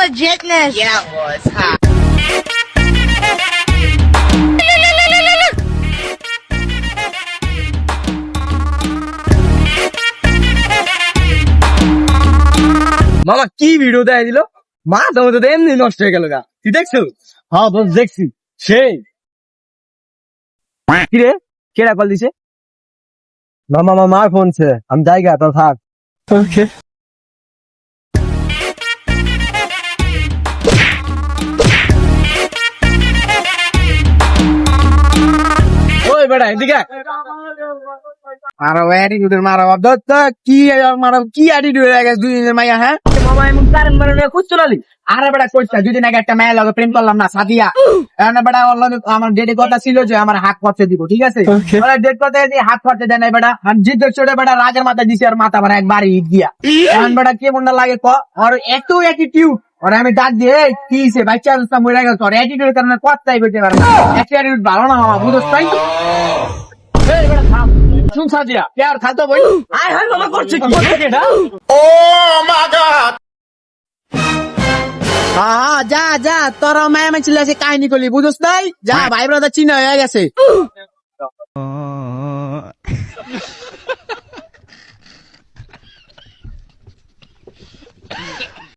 legitness. Yeah, it was. Huh? মামা কি video দেয় দিল? মা তোমার তো এমনি নষ্ট হয়ে গেল গা। তুই দেখছ? হ্যাঁ বস দেখছি। সেই কিরে কেডা কল দিছে? মামা মামা মার ফোন ছে। আমি জায়গা তো থাক। ওকে বেটা এদিকে। মারো অ্যাটিটিউডের মারো দত্ত কি মারো কি অ্যাটিটিউড হয়ে গেছে দুই দিনের মাইয়া হ্যাঁ? মামা এমন কারণ মানে খুঁজছো নালি আরে বেটা কইছা দুই দিন আগে একটা মেয়ের লগে প্রেম করলাম না সাদিয়া। এখন বেটা ওর লগে আমার ডেটে কথা ছিল যে আমার হাত খরচে দিব ঠিক আছে? ওরা ডেট করতে দিয়ে হাত খরচে দেয় নাই বেটা আর জিদ ছোট বেটা রাগের মাথা দিছে আর মাথা মানে একবার ইট দিয়া এখন বেটা কে মনটা লাগে ক? আর এত অ্যাটিটিউড ওরে আমি ডাক দিয়ে কি হইছে? বাচ্চা অবস্থা মরে গেল তোর অ্যাটিটিউড কারণে কথাই বলতে পারবে অ্যাটিটিউড ভালো না মামা বুঝছ তাই শুন সাদিয়া কে আর খাতো বই? আয় হায় মামা করছে কি? করছে এটা? হ্যাঁ যা যা তোর মায়া ছিল কাহিনী করলি বুঝছ নাই যা ভাই ব্রাদার চিনা হয়ে গেছে।